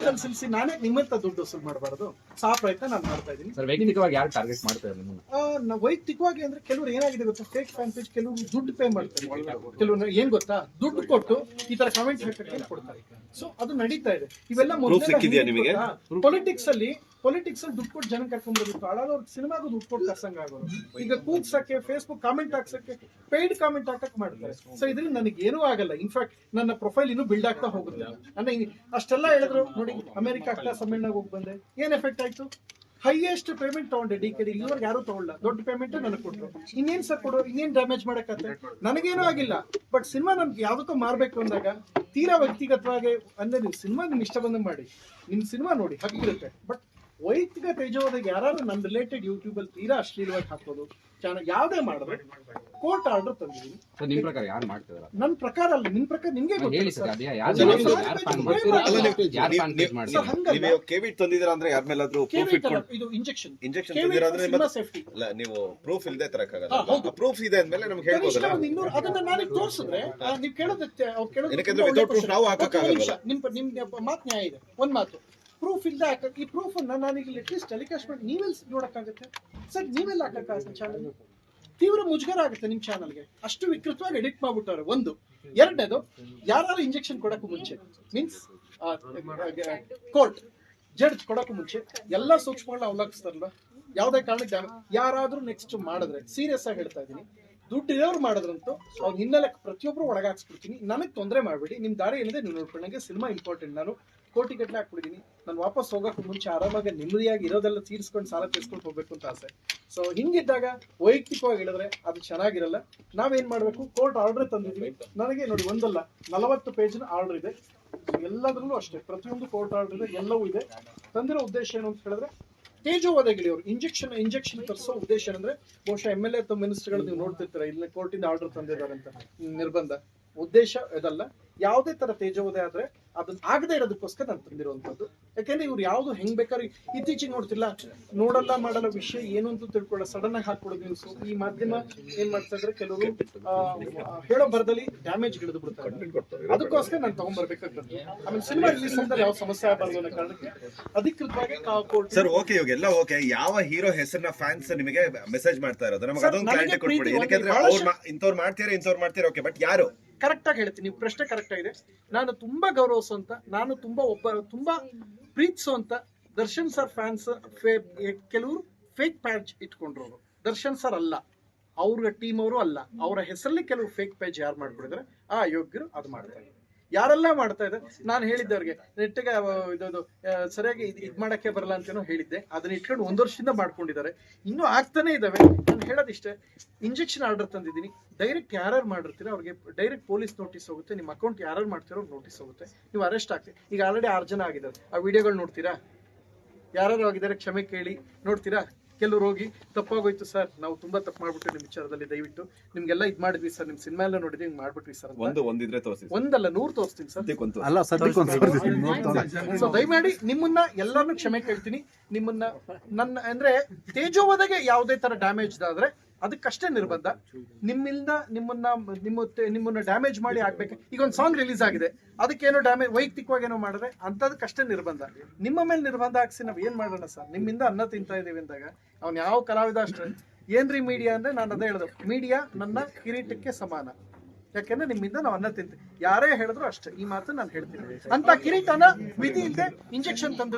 ಸಿಲ್ಸಿ ನಾನೇ ನಿಮ್ಮಂತ ದುಡ್ಡು ವಸೂಲ್ ಮಾಡಬಾರ್ದು. ಸೊ ಆ ಪ್ರಯತ್ನ ನಾನು ಮಾಡ್ತಾ ಇದ್ದೀನಿ ಸರ್ ವೈಯಕ್ತಿಕವಾಗಿ ಯಾರು ಟಾರ್ಗೆಟ್ ಮಾಡ್ತಾ ನಿಮ್ಮನ್ನ ಆ, ನಾವು ವೈಯಕ್ತಿಕವಾಗಿ ಅಂದ್ರೆ ಕೆಲವರು ಏನಾಗಿದೆ ಗೊತ್ತಾ? ಫೇಕ್ ಫ್ಯಾನ್ ಪೇಜ್ ಕೆಲವರು ದುಡ್ಡು ಪೇ ಮಾಡ್ತಾರೆ. ಕೆಲವರು ಏನ್ ಗೊತ್ತಾ? ದುಡ್ಡು ಕೊಟ್ಟು ಈ ತರ ಕಮೆಂಟ್ ಹಾಕಕ್ಕೆ ಕೊಡ್ತಾರೆ. ಸೊ ಅದು ನಡೀತಾ ಇದೆ. ಇವೆಲ್ಲ ಸಿಕ್ಕಿದ್ಯಾ ನಿಮಗೆ? ಪೊಲಿಟಿಕ್ಸ್ ಅಲ್ಲಿ ಪೊಲಿಟಿಕ್ಸ್ ಅಲ್ಲಿ ದುಡ್ಡು ಕೊಟ್ಟು ಜನ ಕರ್ಕೊಂಡ್ಬರ್ಬೇಕು ಹಾಳಾದವ್ರು ಸಿನಿಮಾಗೂ ದುಡ್ಡು ಕೊಟ್ಟು ಕರ್ಸಂಗ ಆಗೋರು ಈಗ ಕೂಗ್ಸಕ್ಕೆ ಫೇಸ್ಬುಕ್ ಕಾಮೆಂಟ್ ಹಾಕ್ಸಕ್ಕೆ ಪೇಯ್ಡ್ ಕಾಮೆಂಟ್ ಹಾಕಕ್ ಮಾಡ್ತಾರೆ. ಸೊ ಇದ್ರಿಂದ ನನಗೆ ಏನೂ ಆಗಲ್ಲ ಇನ್ಫ್ಯಾಕ್ಟ್ ನನ್ನ ಪ್ರೊಫೈಲ್ ಇನ್ನೂ ಬಿಲ್ಡ್ ಆಗ್ತಾ ಹೋಗುತ್ತೆ. ಅಂದ್ರೆ ಅಷ್ಟೆಲ್ಲ ಹೇಳಿದ್ರು ನೋಡಿ ಅಮೆರಿಕ ಆಗ್ತಾ ಸಮ್ಮೇಳನ ಹೋಗಿ ಬಂದೆ. ಏನ್ ಎಫೆಕ್ಟ್ ಆಯ್ತು? ಹೈಯೆಸ್ಟ್ ಪೇಮೆಂಟ್ ತಗೊಂಡೆ ಡಿ ಕೆ ಇಲ್ಲಿವರೆಗೆ ಯಾರು ತಗೊಳ್ಳ ದೊಡ್ಡ ಪೇಮೆಂಟ್ ನನಗೆ ಕೊಟ್ಟರು ಇನ್ನೇನ್ ಸರ್ ಕೊಡು ಇನ್ನೇನ್ ಡ್ಯಾಮೇಜ್ ಮಾಡಕತ್ತೆ? ನನಗೇನೂ ಆಗಿಲ್ಲ. ಬಟ್ ಸಿನಿಮಾ ನನ್ಗೆ ಯಾವುದಕ್ಕೂ ಮಾರ್ಬೇಕು ಅಂದಾಗ, ತೀರಾ ವ್ಯಕ್ತಿಗತವಾಗಿ, ಅಂದ್ರೆ ನೀವು ಸಿನಿಮಾ ನಿಮ್ ಇಷ್ಟ ಮಾಡಿ. ನಿಮ್ ಸಿನಿಮಾ ನೋಡಿ ಹಕ್ಕಿರುತ್ತೆ ಬಟ್ ವೈಯಕ್ತಿಕ ತೇಜೋದಾಗ ಯಾರು ನನ್ನ ರಿಲೇಟೆಡ್ ಯೂಟ್ಯೂಬ್ ಅಲ್ಲಿ ತೀರಾ ಅಶ್ಲೀಲವಾಗಿ ಹಾಕೋದು ಚಾನಲ್ ಯಾವ್ದೇ ಮಾಡಿದ್ರೆ ಕೋರ್ಟ್ ಆರ್ಡರ್ ತಂದಿದ್ದೀನಿ. ಸರ್ ನಿಮ್ ಪ್ರಕಾರ ಯಾರು ಮಾಡ್ತಿದಾರ? ನನ್ನ ಪ್ರಕಾರ ಅಲ್ಲ ನಿನ್ ಪ್ರಕಾರ ನಿಮ್ಗೆ ಹೇಳಿ ಗೊತ್ತಿಲ್ಲ ಸರ್. ಅದೇ ಯಾರು ನೀವು- ಕೆವಿಟ್ ತಂದಿದ್ದೀರಾ ಅಂದ್ರೆ ಯಾರ ಮೇಲಾದ್ರೂ ಪ್ರೂಫ್ ಇಟ್ಕೊಂಡು ಇದು ಇಂಜೆಕ್ಷನ್ ಇಂಜೆಕ್ಷನ್ ತಂದಿರಂದ್ರೆ ನಿಮ್ಮ ಸೇಫ್ಟಿ ಅಲ್ಲ ನೀವು ಪ್ರೂಫ್ ಇಲ್ಲದೆ ಹೌದು. ಪ್ರೂಫ್ ಇದೆ ಅಂದ್ಮೇಲೆ ನಮಗೆ ಹೇಳ್ಬೋದಲ್ಲ? ಇನ್ನೂರು ಅದನ್ನ ನಾನು ತೋರಿಸಿದ್ರೆ ನೀವು ಕೇಳೋದಕ್ಕೆ ಅವ್ರು ಕೇಳೋದು ವಿಥೌಟ್ ಒಳ್ಳೆ ನಾವು ಹಾಕಕ್ಕಾಗಲ್ಲ. ನಿಮ್ಮ ನಿಮ್ಮ ನಿಮಿಷ. ನಿಮ್ ನಿಮ್ ಮಾತು ನ್ಯಾಯ ಇದೆ. ಒಂದ್ ಮಾತು. ಪ್ರೂಫ್ ಇಲ್ಲದೆ ಹಾಕಕ್ಕೆ ಈ ಪ್ರೂಫ್ ಅನ್ನ ನಾನೀಗ ಅಟ್ಲೀಸ್ಟ್ ಟೆಲಿಕಾಸ್ಟ್ ಮಾಡಿ ನೀವೆಲ್ಲಿ ನೋಡಕ್ಕಾಗತ್ತೆ. ಸರ್, ನೀವೆಲ್ಲ ಹಾಕಕ್ಕಾಗತ್ತೆ ಚಾನಲ್ ತೀವ್ರ ಮುಜುಗರ ಆಗುತ್ತೆ ನಿಮ್ ಚಾನಲ್ಗೆ ಅಷ್ಟು ವಿಕೃತವಾಗಿ ಎಡಿಟ್ ಮಾಡ್ಬಿಟ್ಟವ್ರೆ, ಒಂದು. ಎರಡನೇದು ಯಾರು ಇಂಜೆಕ್ಷನ್ ಕೊಡಕ್ಕೂ ಮುಂಚೆ ಮೀನ್ಸ್ ಕೋರ್ಟ್ ಜಡ್ಜ್ ಕೊಡಕ್ಕೂ ಮುಂಚೆ, ಎಲ್ಲ ಸೂಕ್ಷ್ಮಗಳನ್ನ ಅವಲಂಬಿಸ್ತಾರಲ್ಲ ಯಾವುದೇ ಕಾರಣಕ್ಕೆ ಯಾರಾದರೂ ಯಾರಾದ್ರೂ ನೆಕ್ಸ್ಟ್ ಮಾಡಿದ್ರೆ ಸೀರಿಯಸ್ ಆಗಿ ಹೇಳ್ತಾ ಇದ್ದೀನಿ. ದುಡ್ಡು ಇರೋರು ಮಾಡಿದ್ರಂತೂ ಅವ್ರ ಹಿನ್ನೆಲೆ ಪ್ರತಿಯೊಬ್ಬರು ಒಳಗಾಕ್ಸ್ಬಿಡ್ತೀನಿ. ನನಗೆ ತೊಂದರೆ ಮಾಡಬೇಡಿ. ನಿಮ್ಮ ದಾರಿ ಏನಿದೆ ನೀವು ನೋಡ್ಕೊಂಡು ನನಗೆ ಸಿನಿಮಾ ಇಂಪಾರ್ಟೆಂಟ್ ನಾನು ಕೋಟಿ ಗಟ್ಟಲೆ ಹಾಕ್ಬಿಟ್ಟಿದ್ದೀನಿ ನಾನು ವಾಪಸ್ ಹೋಗೋಕ್ಕೆ ಮುಂಚೆ ಆರಾಮಾಗಿ ನೆಮ್ಮದಿಯಾಗಿ ಇರೋದೆಲ್ಲ ತೀರಿಸ್ಕೊಂಡು ಸಾಲ ತೀರಿಸ್ಕೊಂಡು ಹೋಗ್ಬೇಕು ಅಂತ ಆಸೆ. ಸೊ ಹಿಂಗಿದ್ದಾಗ ವೈಯಕ್ತಿಕವಾಗಿ ಹೇಳಿದ್ರೆ ಅದು ಚೆನ್ನಾಗಿರಲ್ಲ. ನಾವೇನು ಮಾಡಬೇಕು? ಕೋರ್ಟ್ ಆರ್ಡರ್ ತಂದಿದ್ವಿ. ನನಗೆ ನೋಡಿ ಒಂದಲ್ಲ, ನಲವತ್ತು ಪೇಜಿನ ಆರ್ಡರ್ ಇದೆ. ಎಲ್ಲದರಲ್ಲೂ ಅಷ್ಟೇ. ಪ್ರತಿಯೊಂದು ಕೋರ್ಟ್ ಆರ್ಡರ್ ಇದೆ, ಎಲ್ಲವೂ ಇದೆ. ತಂದಿರೋ ಉದ್ದೇಶ ಏನು ಅಂತ ಹೇಳಿದ್ರೆ ತೇಜೋವಧಗಿರಿ ಇವರು ಇಂಜೆಕ್ಷನ್ ಇಂಜೆಕ್ಷನ್ ತರಿಸೋ ಉದ್ದೇಶ ಏನಂದ್ರೆ ಬಹುಶಃ ಎಂ ಎಲ್ ಎ ಅಥವಾ ಮಿನಿಸ್ಟರ್ಗಳು ನೀವು ನೋಡ್ತಿರ್ತೀರ, ಇಲ್ಲಿ ಕೋರ್ಟಿಂದ ಆರ್ಡರ್ ತಂದಿದ್ದಾರೆ ಅಂತ, ನಿರ್ಬಂಧ. ಉದ್ದೇಶ ಇದಲ್ಲ. ಯಾವುದೇ ತರ ತೇಜೋದಯ ಆದ್ರೆ ಅದನ್ನ ಆಗದೆ ಇರೋದಕ್ಕೋಸ್ಕರ ನಾನು ತಂದಿರುವಂತದ್ದು ಯಾಕೆಂದ್ರೆ ಇವ್ರು ಯಾವ್ದು ಹೆಂಗ್ ಬೇಕಾದ್ರೆ ಇತ್ತೀಚೆಗೆ ನೋಡ್ತಿಲ್ಲ. ನೋಡಲ್ಲ ಮಾಡಲ್ಲ ವಿಷಯ ಏನು ಅಂತ ತಿಳ್ಕೊಳ್ಳ ಸಡನ್ ಆಗಿ ಹಾಕೊಡೋದು ನ್ಯೂಸ್ ಈ ಮಾಧ್ಯಮ ಏನ್ ಮಾಡ್ತಾ ಇದ್ರೆ ಕೆಲವರು ಹೇಳೋ ಬರದಲ್ಲಿ ಡ್ಯಾಮೇಜ್ ಹಿಡಿದು ಬಿಡ್ತಾರೆ. ಅದಕ್ಕೋಸ್ಕರ ನಾನು ತಗೊಂಡ್ಬರ್ಬೇಕಾಗ್ತದೆ ಆಮೇಲೆ ಸಿನಿಮಾ ರಿಲೀಸ್ ಅಂತ ಯಾವ ಸಮಸ್ಯೆ ಆಗಬಾರ್ದು ಅನ್ನೋ ಕಾರಣಕ್ಕೆ ಅಧಿಕೃತವಾಗಿ ಕೋರ್ಟ್ ಸರ್ ಓಕೆ ಇವಾಗ ಎಲ್ಲ ಓಕೆ ಯಾವ ಹೀರೋ ಹೆಸರಿನ ಫ್ಯಾನ್ಸ್ ನಿಮಗೆ ಮೆಸೇಜ್ ಮಾಡ್ತಾ ಇರೋದು? ನಮಗೆ ಅದೊಂದು ಕ್ಲಾರಿಟಿ ಕೊಡ್ಬಿಡಿ ಯಾಕಂದ್ರೆ ಅವ್ರು ಇಂಥವ್ರು ಮಾಡ್ತೀರಾ ಇಂಥವ್ರು ಮಾಡ್ತೀರಾ ಓಕೆ ಬಟ್ ಯಾರು? ಕರೆಕ್ಟ್ ಆಗಿ ಹೇಳ್ತೀನಿ ನೀವು ಪ್ರಶ್ನೆ ಕರೆಕ್ಟ್ ಆಗಿದೆ. ನಾನು ತುಂಬಾ ಗೌರವಿಸುವಂತ, ನಾನು ತುಂಬಾ ಒಬ್ಬ, ತುಂಬಾ ಪ್ರೀತಿಸುವಂತ ದರ್ಶನ್ ಸರ್ ಫ್ಯಾನ್ಸ್ ಕೆಲವರು ಫೇಕ್ ಪ್ಯಾಚ್ ಇಟ್ಕೊಂಡ್ರು. ದರ್ಶನ್ ಸರ್ ಅಲ್ಲ, ಅವ್ರ ಟೀಮ್ ಅವರು ಅಲ್ಲ, ಅವರ ಹೆಸರಲ್ಲಿ ಕೆಲವು ಫೇಕ್ ಪೇಜ್ ಯಾರು ಮಾಡ್ಕೊಂಡಿದ್ದಾರೆ ಆ ಯೋಗ್ಯರು ಅದು ಮಾಡ್ತಾರೆ ಯಾರೆಲ್ಲ ಮಾಡ್ತಾ ಇದ್ದಾರೆ ನಾನು ಹೇಳಿದ್ದವ್ರಿಗೆ, ನೆಟ್ಟಿಗೆ ಇದು ಸರಿಯಾಗಿ ಇದು ಮಾಡಕ್ಕೆ ಬರಲ್ಲ ಅಂತೇನೋ ಹೇಳಿದ್ದೆ. ಅದನ್ನ ಇಟ್ಕೊಂಡು ಒಂದು ವರ್ಷದಿಂದ ಮಾಡ್ಕೊಂಡಿದ್ದಾರೆ. ಇನ್ನೂ ಆಗ್ತಾನೆ ಇದಾವೆ. ನಾನು ಹೇಳೋದಿಷ್ಟೇ ಇಂಜೆಕ್ಷನ್ ಆರ್ಡರ್ ತಂದಿದ್ದೀನಿ. ಡೈರೆಕ್ಟ್ ಯಾರು ಮಾಡಿರ್ತೀರೋ ಅವ್ರಿಗೆ ಡೈರೆಕ್ಟ್ ಪೊಲೀಸ್ ನೋಟಿಸ್ ಹೋಗುತ್ತೆ. ನಿಮ್ಮ ಅಕೌಂಟ್ ಯಾರು ಮಾಡ್ತಿರೋ ನೋಟಿಸ್ ಹೋಗುತ್ತೆ. ನೀವು ಅರೆಸ್ಟ್ ಆಗ್ತೀವಿ ಈಗ ಆಲ್ರೆಡಿ ಆರು ಜನ ಆಗಿದ್ದಾರೆ. ಆ ವಿಡಿಯೋಗಳು ನೋಡ್ತೀರಾ? ಯಾರು ಆಗಿದ್ದಾರೆ? ಕ್ಷಮೆ ಕೇಳಿ. ನೋಡ್ತೀರಾ? ಕೆಲವ್ರು ಹೋಗಿ ತಪ್ಪಾಗೋಯ್ತು ಸರ್ ನಾವು ತುಂಬಾ ತಪ್ಪು ಮಾಡ್ಬಿಟ್ಟು ನಿಮ್ಮ ವಿಚಾರದಲ್ಲಿ ದಯವಿಟ್ಟು ನಿಮ್ಗೆಲ್ಲ ಇದು ಮಾಡಿದ್ವಿ ಸರ್ ನಿಮ್ ಸಿನಿಮಾ ಎಲ್ಲ ನೋಡಿದ್ವಿ ಹಿಂಗ್ ಮಾಡ್ಬಿಟ್ವಿ ಸರ್ ಅಂತ. ಒಂದು ಒಂದಿದ್ರೆ ತೋರಿಸಿ ಒಂದಲ್ಲ ನೂರ್ ತೋರಿಸ್ತೀನಿ ಸರ್. ಅಲ್ಲ ಸದ್ಯಕ್ಕೆ ಒಂದು ಸೊ ದಯಮಾಡಿ ನಿಮ್ಮನ್ನ ಎಲ್ಲಾನು ಕ್ಷಮೆ ಕೇಳ್ತೀನಿ. ನಿಮ್ಮನ್ನ ನನ್ನ ಅಂದ್ರೆ ತೇಜೋವಧಗೆ ಯಾವುದೇ ತರ ಡ್ಯಾಮೇಜ್ ಆದ್ರೆ ಅದಕ್ಕಷ್ಟೇ ನಿರ್ಬಂಧ. ನಿಮ್ಮಿಂದ ನಿಮ್ಮನ್ನ ನಿಮ್ಮ ನಿಮ್ಮನ್ನ ಡ್ಯಾಮೇಜ್ ಮಾಡಿ ಆಗ್ಬೇಕು ಈಗ ಒಂದು ಸಾಂಗ್ ರಿಲೀಸ್ ಆಗಿದೆ. ಅದಕ್ಕೇನೋ ಡ್ಯಾಮೇಜ್ ವೈಯಕ್ತಿಕವಾಗಿ ಏನೋ ಮಾಡಿದ್ರೆ ಅಂತದಕ್ಕಷ್ಟೇ ನಿರ್ಬಂಧ. ನಿಮ್ಮ ಮೇಲೆ ನಿರ್ಬಂಧ ಹಾಕ್ಸಿ ನಾವ್ ಏನ್ ಮಾಡೋಣ ಸರ್? ನಿಮ್ಮಿಂದ ಅನ್ನ ತಿಂತಾ ಇದೀವಿ ಅಂದಾಗ ಅವ್ನ್ ಯಾವ ಕಲಾವಿದ ಅಷ್ಟೇ. ಏನ್ರಿ ಮೀಡಿಯಾ ಅಂದ್ರೆ ನಾನು ಅದೇ ಹೇಳ್ದೆ. ಮೀಡಿಯಾ ನನ್ನ ಕಿರೀಟಕ್ಕೆ ಸಮಾನ. ಯಾಕೆಂದ್ರೆ ನಿಮ್ಮಿಂದ ನಾವು ಅನ್ನ ತಿಂತೀವಿ. ಯಾರೇ ಹೇಳಿದ್ರು ಅಷ್ಟೇ. ಈ ಮಾತು ನಾನು ಹೇಳ್ತೀನಿ. ಅಂತ ಕಿರೀಟನ ವಿಧಿ ಇಲ್ಲದೆ ಇಂಜೆಕ್ಷನ್ ತಂದ